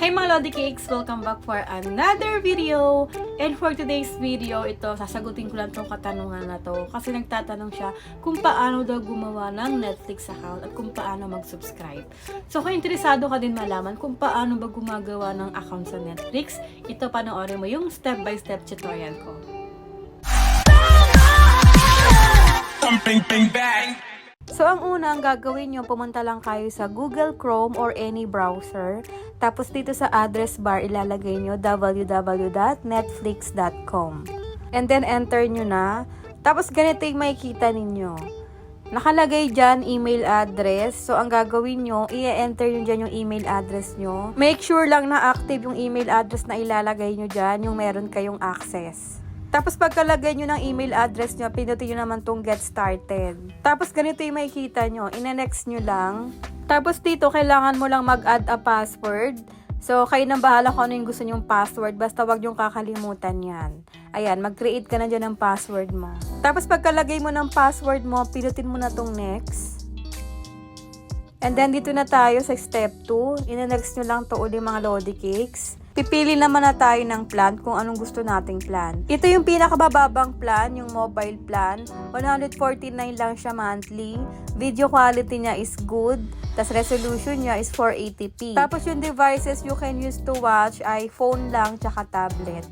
Hey mga Lodi Cakes! Welcome back for another video! And for today's video, ito, sasagutin ko lang tong katanungan na to. Kasi nagtatanong siya kung paano daw gumawa ng Netflix account at kung paano mag-subscribe. So kung interesado ka din malaman kung paano ba gumagawa ng account sa Netflix, ito panoorin mo yung step-by-step tutorial ko. Bang bang bang. So, ang una, ang gagawin nyo, pumunta lang kayo sa Google Chrome or any browser. Tapos dito sa address bar, ilalagay nyo www.netflix.com. And then, enter nyo na. Tapos, ganito yung makikita ninyo. Nakalagay dyan, email address. So, ang gagawin nyo, i-enter nyo dyan yung email address nyo. Make sure lang na active yung email address na ilalagay nyo dyan, yung meron kayong access. Tapos pagkalagay nyo ng email address nyo, pinutin nyo naman tong get started. Tapos ganito yung makikita nyo, ine-next nyo lang. Tapos dito, kailangan mo lang mag-add a password. So, kayo nang bahala kung ano yung gusto nyong password. Basta wag yung kakalimutan yan. Ayan, mag-create ka na dyan ng password mo. Tapos pagkalagay mo ng password mo, pinutin mo na tong next. And then, dito na tayo sa step 2. Ine-next nyo lang to uli mga Lodi Cakes. Pipili naman na tayo ng plan kung anong gusto nating plan. Ito yung pinakabababang plan, yung mobile plan. 149 lang siya monthly. Video quality niya is good. Tapos resolution niya is 480p. Tapos yung devices you can use to watch ay phone lang tsaka tablet.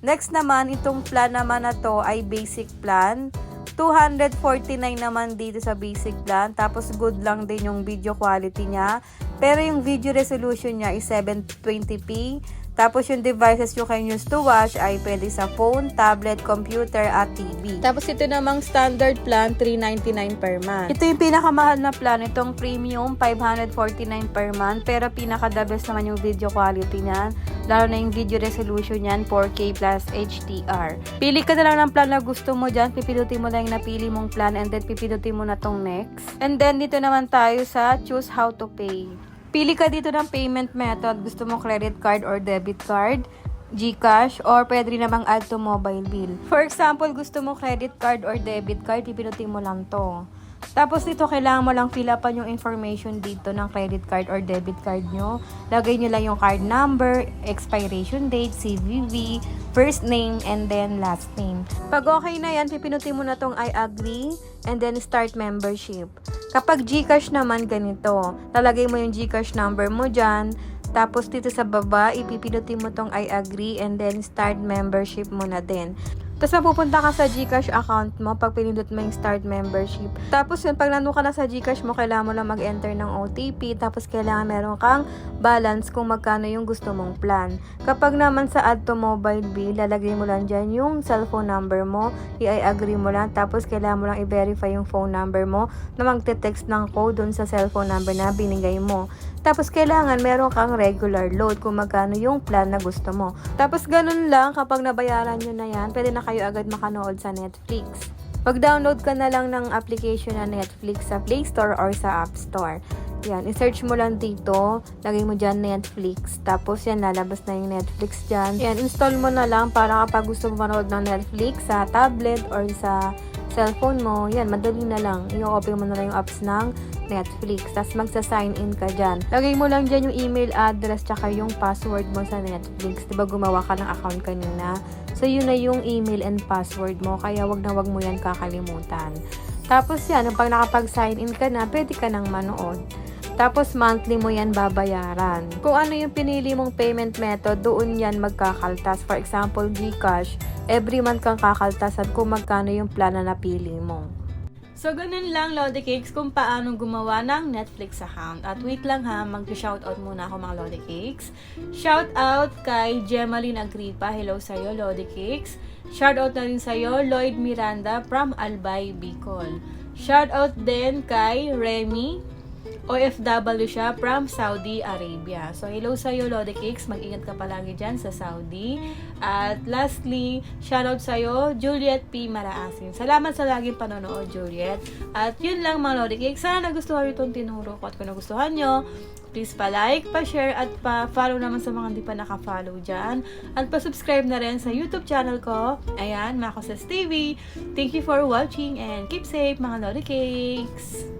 Next naman, itong plan naman na to ay basic plan. 249 naman dito sa basic plan. Tapos good lang din yung video quality niya. Pero yung video resolution niya is 720p. Tapos yung devices you can use to watch ay pwede sa phone, tablet, computer at TV. Tapos ito namang standard plan, 399 per month. Ito yung pinakamahal na plan, itong premium, 549 per month. Pero pinaka-the best naman yung video quality niyan. Lalo na yung video resolution niyan, 4K plus HDR. Pili ka na lang ng plan na gusto mo dyan. Pipilutin mo lang yung napili mong plan and then pipilutin mo na tong next. And then dito naman tayo sa choose how to pay. Pili ka dito ng payment method. Gusto mo credit card or debit card, GCash, or pwede rin namang add to mobile bill. For example, gusto mo credit card or debit card, pipinutin mo lang to. Tapos dito, kailangan mo lang fill upan yung information dito ng credit card or debit card nyo. Lagay nyo lang yung card number, expiration date, CVV, first name, and then last name. Pag okay na yan, pipinutin mo na tong I agree, and then start membership. Kapag GCash naman ganito, lalagay mo yung GCash number mo dyan, tapos dito sa baba, ipipinutin mo tong I agree and then start membership mo na din. Tapos mapupunta ka sa GCash account mo pag pinindot mo yung start membership. Tapos yun, pag nandun ka na sa GCash mo, kailangan mo lang mag-enter ng OTP. Tapos kailangan meron kang balance kung magkano yung gusto mong plan. Kapag naman sa add to mobile bill, lalagay mo lang dyan yung cellphone number mo. I-agree mo lang. Tapos kailangan mo lang i-verify yung phone number mo na magte-text ng code dun sa cellphone number na binigay mo. Tapos, kailangan meron kang regular load kung magkano yung plan na gusto mo. Tapos, ganun lang, kapag nabayaran nyo na yan, pwede na kayo agad makanood sa Netflix. Pag-download ka na lang ng application na Netflix sa Play Store or sa App Store. Yan, i-search mo lang dito, lagay mo dyan Netflix. Tapos yan, lalabas na yung Netflix dyan. Yan, install mo na lang para kapag gusto mo manood ng Netflix sa tablet or sa cellphone mo, yan, madali na lang. I-open mo na lang yung apps ng Netflix. Tapos magsa-sign in ka dyan. Lagay mo lang dyan yung email address tsaka yung password mo sa Netflix. Diba gumawa ka ng account kanina? So, yun na yung email and password mo. Kaya wag na wag mo yan kakalimutan. Tapos yan, pag nakapag-sign in ka na, pwede ka nang manood. Tapos monthly mo yan babayaran. Kung ano yung pinili mong payment method, doon yan magkakaltas. For example, GCash, every month kang kakaltasan kung magkano yung plan na napili mo. So, ganun lang, Lodi Cakes, kung paano gumawa ng Netflix account. At wait lang ha, mag-shoutout muna ako mga Lodi Cakes. Shoutout kay Gemaline Agripa. Hello sa'yo, Lodi Cakes. Shoutout na rin sa'yo, Lloyd Miranda from Albay, Bicol. Shoutout din kay Remy OFW siya from Saudi Arabia. So, hello sa iyo, Lodi Cakes. Mag-ingat ka palagi dyan sa Saudi. At lastly, shoutout sa iyo, Juliet P. Maraasin. Salamat sa laging panonood, Juliet. At yun lang mga Lodi Cakes. Sana nagustuhan nyo itong tinuro ko. At kung nagustuhan nyo, please pa-like, pa-share, at pa-follow naman sa mga hindi pa naka-follow dyan. At pa-subscribe na rin sa YouTube channel ko. Ayan, Makoses TV. Thank you for watching and keep safe mga Lodi Cakes!